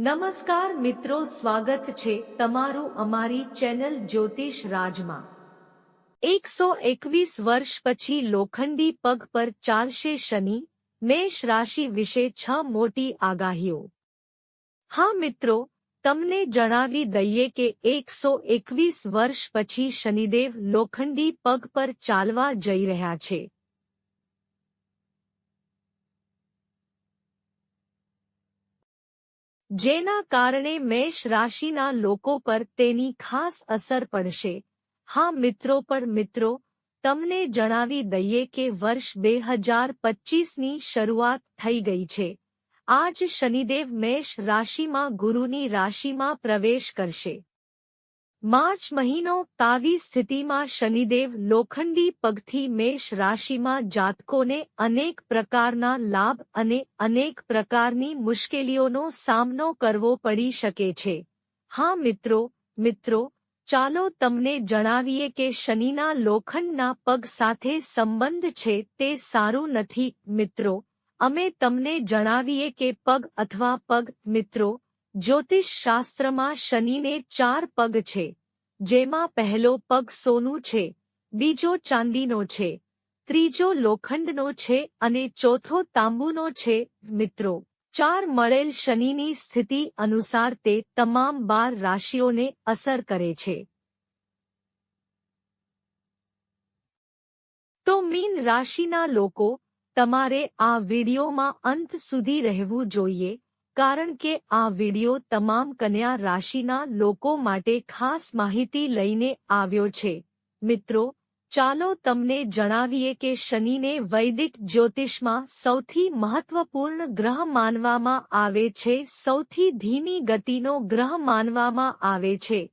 નમસ્કાર મિત્રો, સ્વાગત છે તમારું અમારી ચેનલ જ્યોતિષ રાજમાં. એકસો એકવીસ વર્ષ પછી લોખંડી પગ પર ચાલશે શનિ, મેષ રાશિ વિશે છ મોટી આગાહીઓ. હા મિત્રો, તમને જણાવી દઈએ કે એકસો એકવીસ વર્ષ પછી શનિદેવ લોખંડી પગ પર ચાલવા જઈ રહ્યા છે. જેના કારણે મેષ રાશિના લોકો પર તેની ખાસ અસર પડશે. હા મિત્રો પણ મિત્રો, તમને જણાવી દઈએ કે વર્ષ બે હજાર પચીસની શરૂઆત થઈ ગઈ છે. આજ શનિદેવ મેષ રાશિમાં ગુરુની રાશિમાં પ્રવેશ કરશે. માર્ચ મહિનો તાવી સ્થિતિમાં શનિદેવ લોખંડી પગથી મેષ રાશિમાં જાતકોને અનેક પ્રકારના લાભ અને અનેક પ્રકારની મુશ્કેલીઓનો સામનો કરવો પડી શકે છે. હા મિત્રો મિત્રો, ચાલો તમને જણાવીએ કે શનિના લોખંડના પગ સાથે સંબંધ છે તે સારું નથી, મિત્રો. અમે તમને જણાવીએ કે પગ અથવા પગ, મિત્રો જ્યોતિષ શાસ્ત્રમાં શનિને ચાર પગ છે, જેમાં પહેલો પગ સોનું છે, બીજો ચાંદીનો છે, ત્રીજો લોખંડનો છે અને ચોથો તાંબુનો છે, મિત્રો. ચાર મળેલ શનિની સ્થિતિ અનુસાર તે તમામ બાર રાશિઓને અસર કરે છે. તો મીન રાશિના લોકો, તમારે આ વિડીયોમાં અંત સુધી રહેવું જોઈએ. કારણ કે આ વિડિયો તમામ કન્યા રાશિના લોકો માટે ખાસ માહિતી લઈને આવ્યો છે. મિત્રો, ચાલો તમને જણાવીએ કે શનિને વૈદિક જ્યોતિષમાં સૌથી મહત્વપૂર્ણ ગ્રહ માનવામાં આવે છે, સૌથી ધીમી ગતિનો ગ્રહ માનવામાં આવે છે.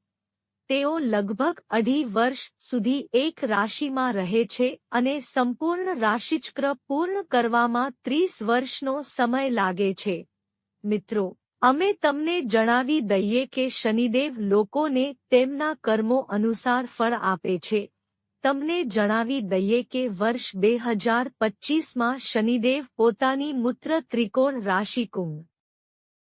તેઓ લગભગ અઢી વર્ષ સુધી એક રાશિમાં રહે છે અને સંપૂર્ણ રાશિચક્ર પૂર્ણ કરવામાં ત્રીસ વર્ષનો સમય લાગે છે. મિત્રો, અમે તમને જણાવી દઈએ કે શનિદેવ લોકોને તેમના કર્મો અનુસાર ફળ આપે છે. તમને જણાવી દઈએ કે વર્ષ બે હજાર પચીસમાં શનિદેવ પોતાની મૂત્ર ત્રિકોણ રાશિ કુંભ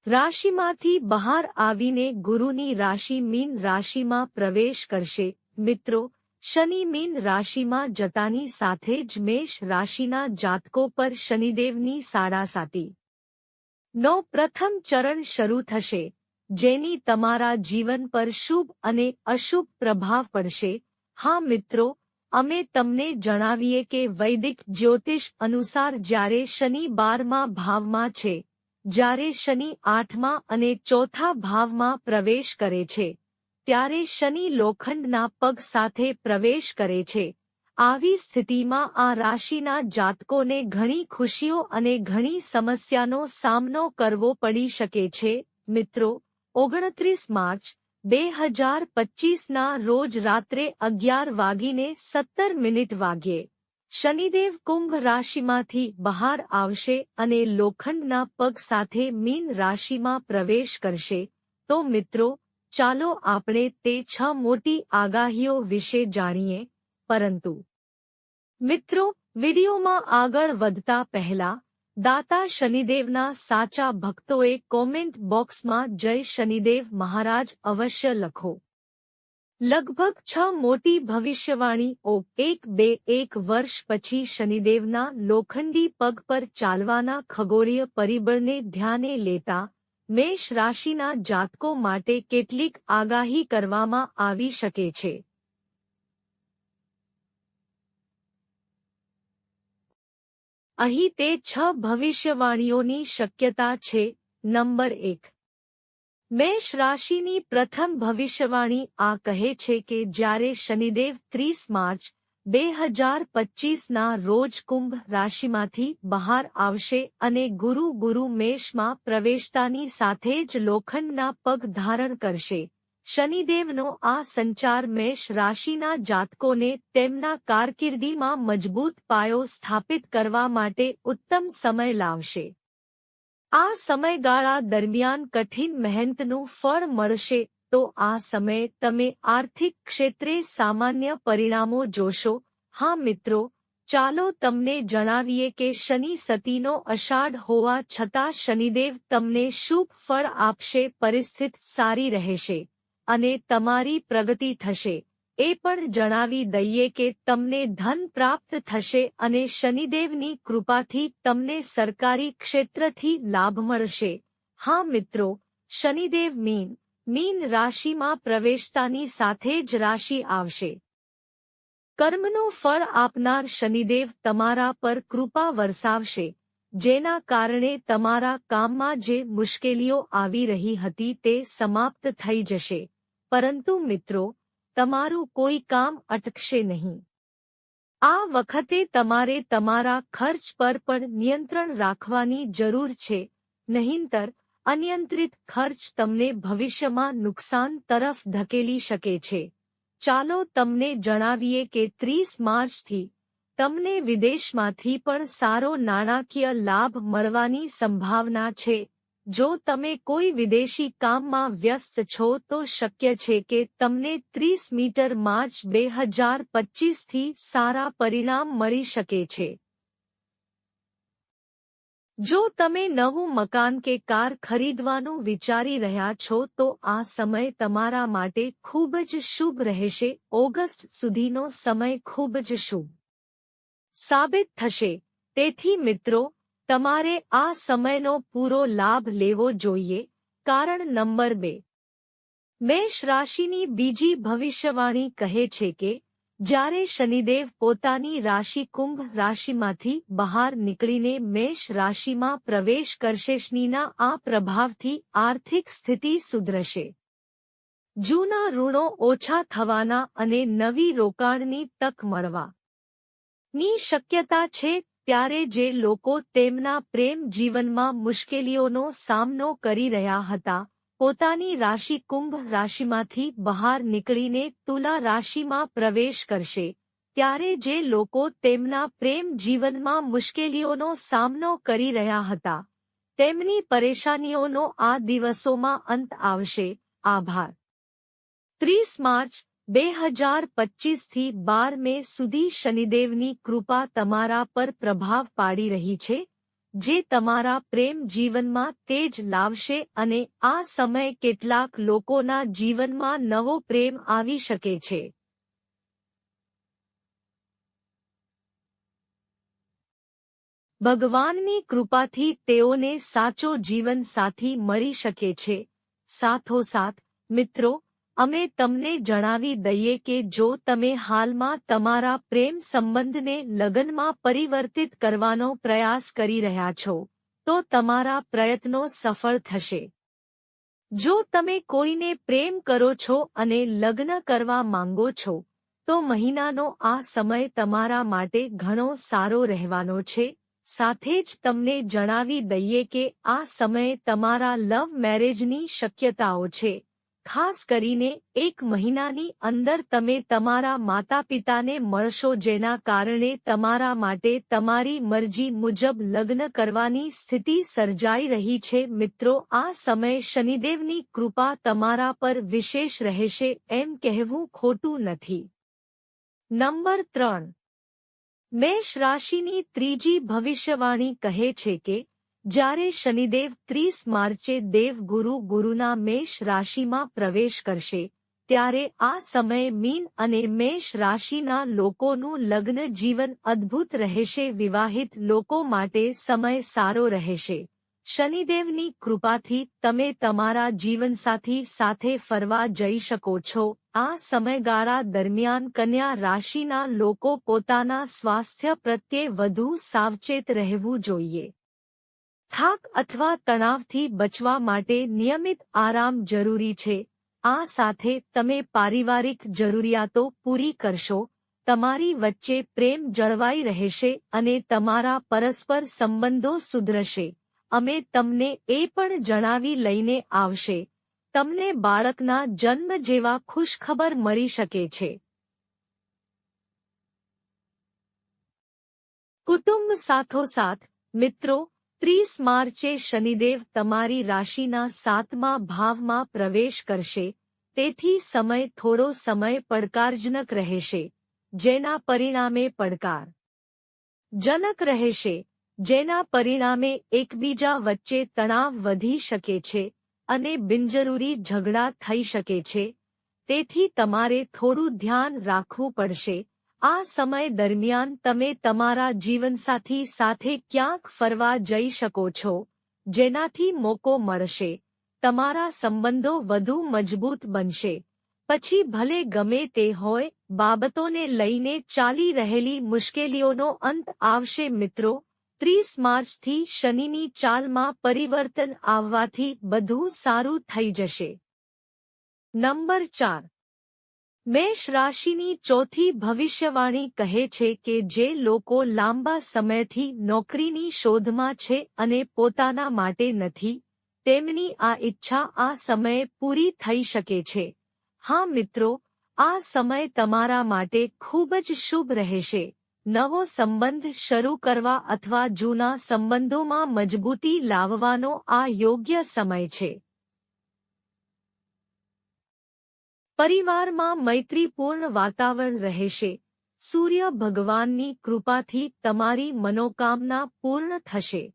રાશિમાંથી બહાર આવીને ગુરુની રાશિ મીન રાશિમાં પ્રવેશ કરશે. મિત્રો, શનિ મીન રાશિમાં જતાની સાથે જ મેષ રાશિના જાતકો પર શનિદેવની સાડાસાતી નો પ્રથમ ચરણ શરૂ થશે, જેની તમારા જીવન પર શુભ અને અશુભ પ્રભાવ પડશે. હા મિત્રો, અમે તમને જણાવીએ કે વૈદિક જ્યોતિષ અનુસાર જ્યારે શનિ બારમા ભાવમાં છે, જ્યારે શનિ આઠમા અને ચોથા ભાવમાં પ્રવેશ કરે છે, ત્યારે શનિ લોખંડના પગ સાથે પ્રવેશ કરે છે. આવી સ્થિતિમાં આ રાશિના જાતકોને ઘણી ખુશીઓ અને ઘણી સમસ્યાનો સામનો કરવો પડી શકે છે. મિત્રો, ઓગણત્રીસ માર્ચ બે હજાર પચીસના રોજ રાત્રે અગિયાર વાગીને સત્તર મિનિટ વાગ્યે શનિદેવ કુંભ રાશિમાંથી બહાર આવશે અને લોખંડના પગ સાથે મીન રાશિમાં પ્રવેશ કરશે. તો મિત્રો, ચાલો આપણે તે છ મોટી આગાહીઓ વિશે જાણીએ. પરંતુ મિત્રો, વિડીયોમાં આગળ વધતા પહેલા, દાતા શનિદેવના સાચા ભક્તોએ કોમેન્ટ બોક્સમાં જય શનિદેવ મહારાજ અવશ્ય લખો. લગભગ છ મોટી ભવિષ્યવાણીઓ એક બે એક વર્ષ પછી શનિદેવના લોખંડી પગ પર ચાલવાના ખગોળીય પરિબળને ધ્યાને લેતા મેષ રાશિના જાતકો માટે કેટલીક આગાહી કરવામાં આવી શકે છે. અહીં તે છ ભવિષ્યવાણીઓની શક્યતા છે. નંબર એક. મેષ રાશિની પ્રથમ ભવિષ્યવાણી આ કહે છે કે જ્યારે શનિદેવ ત્રીસ માર્ચ બે હજાર પચીસના રોજ કુંભ રાશિમાંથી બહાર આવશે અને ગુરુ ગુરુ મેષમાં પ્રવેશતાની સાથે જ લોખંડના પગ ધારણ કરશે. શનિદેવનો આ સંચાર મેષ રાશિના જાતકોને તેમના કારકિર્દીમાં મજબૂત પાયો સ્થાપિત કરવા માટે ઉત્તમ સમય લાવશે. આ સમયગાળા દરમિયાન કઠિન મહેનતનું ફળ મળશે, તો આ સમયે તમે આર્થિક ક્ષેત્રે સામાન્ય પરિણામો જોશો. હા મિત્રો, ચાલો તમને જણાવીએ કે શનિ સતીનો અષાઢ હોવા છતાં શનિદેવ તમને શુભ ફળ આપશે, પરિસ્થિતિ સારી રહેશે. અને તમારી પ્રગતિ થશે. એ પણ જણાવી દઈએ કે તમને ધન પ્રાપ્ત થશે અને શનિદેવની કૃપાથી તમને સરકારી ક્ષેત્રથી લાભ મળશે. હા મિત્રો, શનિદેવ મીન મીન રાશિમાં પ્રવેશતાની સાથે જ રાશિ આવશે. કર્મનું ફળ આપનાર શનિદેવ તમારા પર કૃપા વરસાવશે, જેના કારણે તમારા કામમાં જે મુશ્કેલીઓ આવી રહી હતી તે સમાપ્ત થઈ જશે. પરંતુ મિત્રો, તમારું કોઈ કામ અટકશે નહીં. આ વખતે તમારે તમારા ખર્ચ પર પણ નિયંત્રણ રાખવાની જરૂર છે, નહીંતર અનિયંત્રિત ખર્ચ તમને ભવિષ્યમાં નુકસાન તરફ ધકેલી શકે છે. ચાલો તમને જણાવીએ કે ત્રીસ માર્ચથી તમને વિદેશમાંથી પણ સારો નાણાકીય લાભ મળવાની સંભાવના છે. જો તમે કોઈ વિદેશી કામમાં વ્યસ્ત છો તો શક્ય છે કે તમને ત્રીસ મીટર માર્ચ બે હજાર પચીસથી સારા પરિણામ મળી શકે છે. જો તમે નવું મકાન કે કાર ખરીદવાનું વિચારી રહ્યા છો તો આ સમય તમારા માટે ખૂબ જ શુભ રહેશે. ઓગસ્ટ સુધીનો સમય ખૂબ જ શુભ સાબિત થશે. તેથી મિત્રો તમારે આ સમયનો પૂરો લાભ લેવો જોઈએ. કારણ નંબર બે. મેષ રાશિની બીજી ભવિષ્યવાણી કહે છે કે, જ્યારે શનિદેવ પોતાની રાશિ કુંભ રાશિમાંથી બહાર નીકળીને મેષ રાશિમાં પ્રવેશ કરશે, શનિના આ પ્રભાવથી આર્થિક સ્થિતિ સુધરશે. જૂના ઋણો ઓછા થવાના અને નવી રોકાણની તક મળવા. ની શક્યતા છે ત્યારે જે લોકો તેમના પ્રેમ જીવનમાં મુશ્કેલીઓનો સામનો કરી રહ્યા હતા, પોતાની રાશિ કુંભ રાશિમાંથી બહાર નીકળીને તુલા રાશિમાં પ્રવેશ કરશે. ત્યારે જે લોકો તેમના પ્રેમ જીવનમાં મુશ્કેલીઓનો સામનો કરી રહ્યા હતા, તેમની પરેશાનીઓનો આ દિવસોમાં અંત આવશે. આભાર. ત્રીસ માર્ચ બે હજાર પચીસથી બાર મે સુધી શનિદેવની કૃપા તમારા પર પ્રભાવ પાડી રહી છે, જે તમારા પ્રેમ જીવનમાં તેજ લાવશે અને આ સમય કેટલાક લોકોના જીવનમાં નવો પ્રેમ આવી શકે છે. ભગવાનની કૃપાથી તેઓને સાચો જીવન સાથી મળી શકે છે. સાથોસાથ, મિત્રો અમે તમને જણાવી દઈએ કે જો તમે હાલમાં તમારા પ્રેમ સંબંધને લગ્નમાં પરિવર્તિત કરવાનો પ્રયાસ કરી રહ્યા છો, તો તમારા પ્રયત્નો સફળ થશે. જો તમે કોઈને પ્રેમ કરો છો અને લગ્ન કરવા માંગો છો, તો મહિનાનો આ સમય તમારા માટે ઘણો સારો રહેવાનો છે. સાથે જ તમને જણાવી દઈએ કે આ સમયે તમારા લવ મેરેજની શક્યતાઓ છે. ખાસ કરીને એક મહિનાની અંદર તમે તમારા માતા પિતાને મળશો જેના કારણે તમારા માટે તમારી મરજી મુજબ લગ્ન કરવાની સ્થિતિ સર્જાઈ રહી છે. મિત્રો, આ સમય શનિદેવની કૃપા તમારા પર વિશેષ રહેશે એમ કહેવું ખોટું નથી. નંબર ત્રણ. મેષ રાશિની ત્રીજી ભવિષ્યવાણી કહે છે કે જ્યારે શનિદેવ ત્રીસ માર્ચે દેવગુરુ ગુરુના મેષ રાશિમાં પ્રવેશ કરશે, ત્યારે આ સમયે મીન અને મેષ રાશિના લોકોનું લગ્ન જીવન અદ્ભુત રહેશે, વિવાહિત લોકો માટે સમય સારો રહેશે. શનિદેવની કૃપાથી તમે તમારા જીવનસાથી સાથે ફરવા જઈ શકો છો. આ સમયગાળા દરમિયાન કન્યા રાશિના લોકો પોતાના સ્વાસ્થ્ય પ્રત્યે વધુ સાવચેત રહેવું જોઈએ. થાક અથવા તણાવથી બચવા માટે નિયમિત આરામ જરૂરી છે. આ સાથે તમે પારિવારિક જરૂરિયાતો પૂરી કરશો, તમારી વચ્ચે પ્રેમ જળવાઈ રહેશે અને તમારા પરસ્પર સંબંધો સુધરશે. અમે તમને એ પણ જણાવી લઈને આવશે. તમને બાળકના જન્મ જેવા ખુશખબર મળી શકે છે. કુટુંબ સાથોસાથ, મિત્રો ત્રીસ માર્ચે શનિદેવ તમારી રાશિના સાતમા ભાવમાં પ્રવેશ કરશે. તેથી સમય થોડો સમય પડકારજનક રહેશે. જેના પરિણામે પડકાર જનક રહેશે. જેના પરિણામે એકબીજા વચ્ચે તણાવ વધી શકે છે અને બિનજરૂરી ઝઘડા થઈ શકે છે. તેથી તમારે થોડું ધ્યાન રાખવું પડશે. આ સમય દરમિયાન તમે તમારા જીવનસાથી સાથે ક્યાંક ફરવા જઈ શકો છો, જેનાથી મોકો મળશે, તમારા સંબંધો વધુ મજબૂત બનશે. પછી ભલે ગમે તે હોય, બાબતોને લઈને ચાલી રહેલી મુશ્કેલીઓનો અંત આવશે મિત્રો. ત્રીસ માર્ચથી શનિની ચાલમાં પરિવર્તન આવવાથી બધું સારું થઈ જશે. નંબર ચાર. મેષ રાશિની ચોથી ભવિષ્યવાણી કહે છે કે જે લોકો લાંબા સમયથી નોકરીની શોધમાં છે અને પોતાના માટે નથી, તેમની આ ઈચ્છા આ સમયે પૂરી થઈ શકે છે. હા મિત્રો, આ સમય તમારા માટે ખૂબ જ શુભ રહેશે. નવો સંબંધ શરૂ કરવા અથવા જૂના સંબંધોમાં મજબૂતી લાવવાનો આ યોગ્ય સમય છે. પરિવારમાં મૈત્રીપૂર્ણ વાતાવરણ રહેશે. સૂર્ય ભગવાનની કૃપાથી તમારી મનોકામના પૂર્ણ થશે.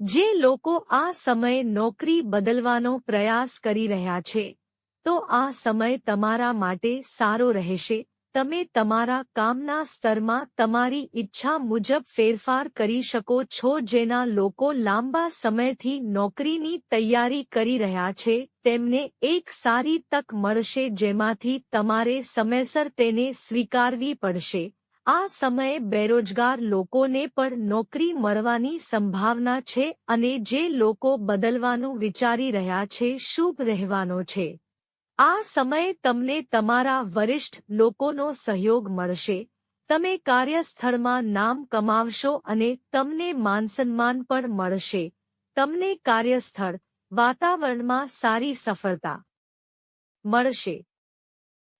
જે લોકો આ સમયે નોકરી બદલવાનો પ્રયાસ કરી રહ્યા છે, તો આ સમય તમારા માટે સારો રહેશે. તમે તમારા કામના સ્તરમાં તમારી ઈચ્છા મુજબ ફેરફાર કરી શકો છો જેના લોકો લાંબા સમયથી નોકરીની તૈયારી કરી રહ્યા છે, તેમને એક સારી તક મળશે જેમાંથી તમારે સમયસર તેને સ્વીકારવી પડશે. આ સમયે બેરોજગાર લોકોને પણ નોકરી મળવાની સંભાવના છે અને જે લોકો બદલવાનું વિચારી રહ્યા છે, શુભ રહેવાનો છે. આ સમયે તમને તમારા વરિષ્ઠ લોકોનો સહયોગ મળશે. તમે કાર્યસ્થળમાં નામ કમાવશો અને તમને માનસન્માન પણ મળશે. તમને કાર્યસ્થળ, વાતાવરણમાં સારી સફળતા મળશે.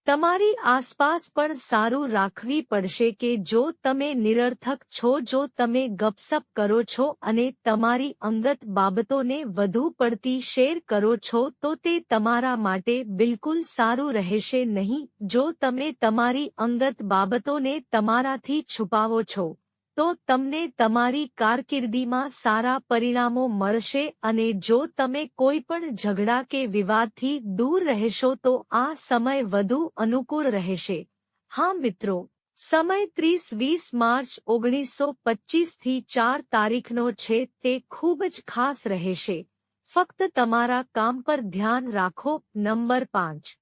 તમારી આસપાસ પણ સારું રાખવી પડશે કે જો તમે નિરર્થક છો, જો તમે ગપસપ કરો છો અને તમારી અંગત બાબતોને વધુ પડતી શેર કરો છો, તો તે તમારા માટે બિલકુલ સારું રહેશે નહીં. જો તમે તમારી અંગત બાબતોને તમારાથી છુપાવો છો તો તમને તમારી કારકિર્દીમાં સારા પરિણામો મળશે અને જો તમે કોઈ પણ ઝઘડા કે વિવાદથી દૂર રહેશો તો આ સમય વધુ અનુકૂળ રહેશે. હા મિત્રો, સમય ત્રીસ વીસ માર્ચ ઓગણીસો પચીસથી ચાર તારીખનો છે તે ખૂબ જ ખાસ રહેશે. ફક્ત તમારા કામ પર ધ્યાન રાખો. નંબર પાંચ.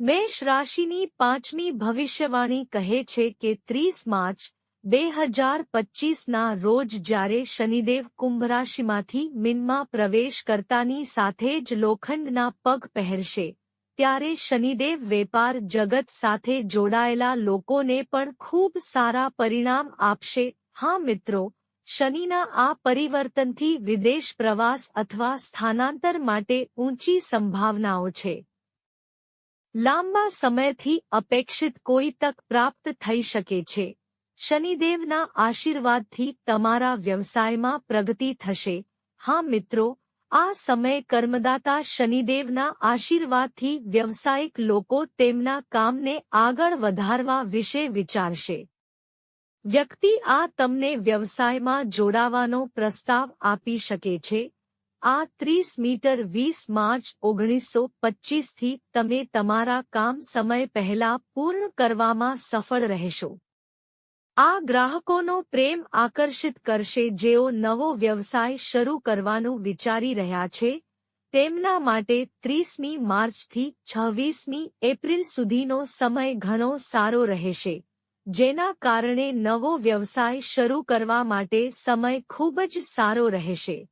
મેષ રાશિની પાંચમી ભવિષ્યવાણી કહે છે કે ત્રીસ માર્ચ બે હજાર પચીસના રોજ જ્યારે શનિદેવ કુંભ રાશિમાંથી મીનમાં પ્રવેશ કરતાની સાથે જ લોખંડના પગ પહેરશે, ત્યારે શનિદેવ વેપાર જગત સાથે જોડાયેલા લોકોને પણ ખૂબ સારા પરિણામ આપશે. હા મિત્રો, શનિના આ પરિવર્તનથી વિદેશ પ્રવાસ અથવા સ્થાનાંતર માટે ઊંચી સંભાવનાઓ છે. લાંબા સમયથી અપેક્ષિત કોઈ તક પ્રાપ્ત થઈ શકે છે. શનિદેવના આશીર્વાદથી તમારા વ્યવસાયમાં પ્રગતિ થશે. હા, મિત્રો, આ સમય કર્મદાતા શનિદેવના આશીર્વાદથી વ્યવસાયિક લોકો તેમના કામને આગળ વધારવા વિશે વિચારશે. વ્યક્તિ આ તમને વ્યવસાયમાં જોડાવાનો પ્રસ્તાવ આપી શકે છે. આ ત્રીસ મીટર વીસ માર્ચ ઓગણીસો પચીસથી તમે તમારા કામ સમય પહેલા પૂર્ણ કરવામાં સફળ રહેશો. આ ગ્રાહકોનો પ્રેમ આકર્ષિત કરશે જેઓ નવો વ્યવસાય શરૂ કરવાનું વિચારી રહ્યા છે. તેમના માટે ત્રીસમી માર્ચથી છવ્વીસમી એપ્રિલ સુધીનો સમય ઘણો સારો રહેશે, જેના કારણે નવો વ્યવસાય શરૂ કરવા માટે સમય ખૂબ જ સારો રહેશે.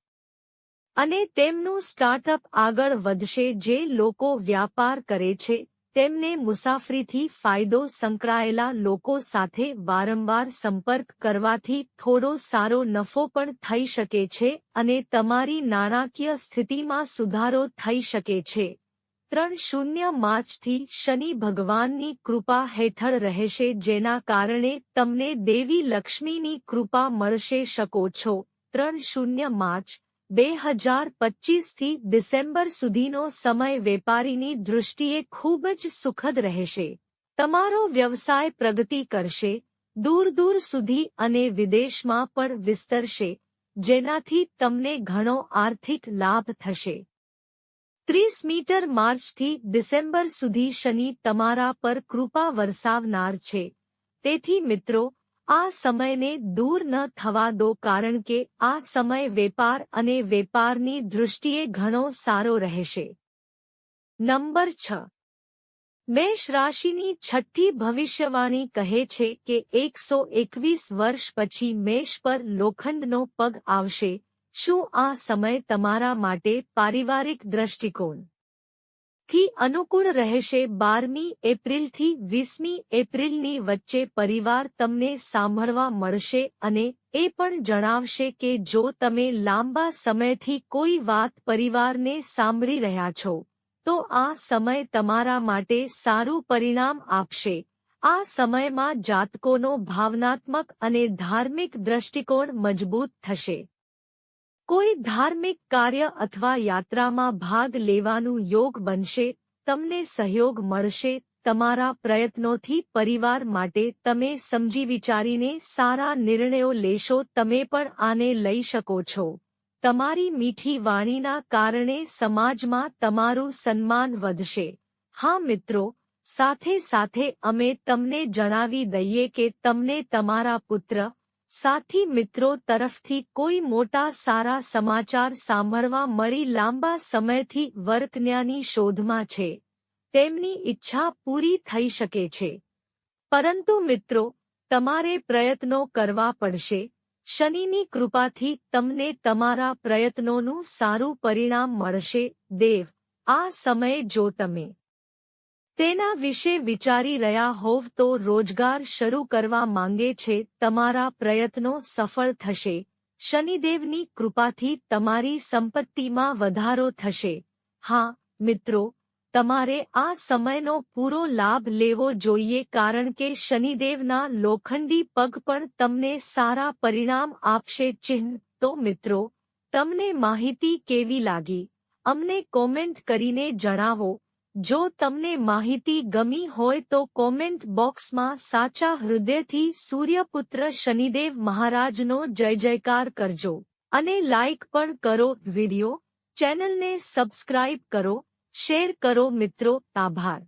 અને તેમનું સ્ટાર્ટઅપ આગળ વધશે જે લોકો વ્યાપાર કરે છે. તેમને મુસાફરીથી ફાયદો સંકળાયેલા લોકો સાથે વારંવાર સંપર્ક કરવાથી થોડો સારો નફો પણ થઈ શકે છે અને તમારી નાણાકીય સ્થિતિમાં સુધારો થઈ શકે છે. ત્રણ શૂન્ય માર્ચથી શનિ ભગવાનની કૃપા હેઠળ રહેશે જેના કારણે તમને દેવી લક્ષ્મીની કૃપા મળશે શકો છો. ત્રણ શૂન્ય માર્ચ બે હજાર ડિસેમ્બર સુધીનો સમય વેપારીની દૃષ્ટિએ ખૂબ જ સુખદ રહેશે. તમારો વ્યવસાય પ્રગતિ કરશે, દૂર દૂર સુધી અને વિદેશમાં પણ વિસ્તરશે, જેનાથી તમને ઘણો આર્થિક લાભ થશે. ત્રીસ મીટર માર્ચથી ડિસેમ્બર સુધી શનિ તમારા પર કૃપા વરસાવનાર છે. તેથી મિત્રો આ સમયને દૂર ન થવા દો કારણ કે આ સમય વેપાર અને વેપારની દૃષ્ટિએ ઘણો સારો રહેશે. નંબર છ. મેષ રાશિની છઠ્ઠી ભવિષ્યવાણી કહે છે કે એકસો એકવીસ વર્ષ પછી મેષ પર લોખંડનો પગ આવશે. શું આ સમય તમારા માટે પારિવારિક દ્રષ્ટિકોણ? થી અનુકૂળ રહેશે બારમી એપ્રિલથી વીસમી એપ્રિલની વચ્ચે પરિવાર તમને સાંભળવા મળશે અને એ પણ જણાવશે કે જો તમે લાંબા સમયથી કોઈ વાત પરિવારને સાંભળી રહ્યા છો, તો આ સમય તમારા માટે સારું પરિણામ આપશે. આ સમયમાં જાતકોનો ભાવનાત્મક અને ધાર્મિક દ્રષ્ટિકોણ મજબૂત થશે. કોઈ ધાર્મિક કાર્ય અથવા યાત્રામાં ભાગ લેવાનું યોગ બનશે, તમને સહયોગ મળશે, તમારા પ્રયત્નોથી પરિવાર માટે તમે સમજી વિચારીને સારા નિર્ણયો લેશો, તમે પણ આને લઈ શકો છો. તમારી મીઠી વાણીના કારણે સમાજમાં તમારું સન્માન વધશે. હા મિત્રો, સાથે સાથે અમે તમને જણાવી દઈએ કે તમને તમારા પુત્ર સાથી મિત્રો તરફથી કોઈ મોટા સારા સમાચાર સાંભળવા મળી લાંબા સમયથી વર્કન્યાની શોધમાં છે. તેમની ઈચ્છા પૂરી થઈ શકે છે. પરંતુ મિત્રો, તમારે પ્રયત્નો કરવા પડશે. શનિની કૃપાથી તમને તમારા પ્રયત્નોનું સારું પરિણામ મળશે. દેવ, આ સમયે જો તમે તેના વિશે વિચારી રહ્યા હોવ તો રોજગાર શરૂ કરવા માંગે છે, તમારા પ્રયત્નો સફળ થશે. શનિદેવની કૃપાથી તમારી સંપત્તિમાં વધારો થશે. હા, મિત્રો, તમારે આ સમયનો પૂરો લાભ લેવો જોઈએ કારણ કે શનિદેવના લોખંડી પગ પણ તમને સારા પરિણામ આપશે. ચિહ્ન, તો મિત્રો, તમને માહિતી કેવી લાગી? અમને કોમેન્ટ કરીને જણાવો. જો તમને માહિતી ગમી હોય તો કોમેન્ટ બોક્સમાં સાચા હૃદયથી સૂર્યપુત્ર શનિદેવ મહારાજનો જય જયકાર કરજો. અને લાઇક પણ કરો વિડિયો. ચેનલને સબસ્ક્રાઇબ કરો. શેર કરો મિત્રો. આભાર.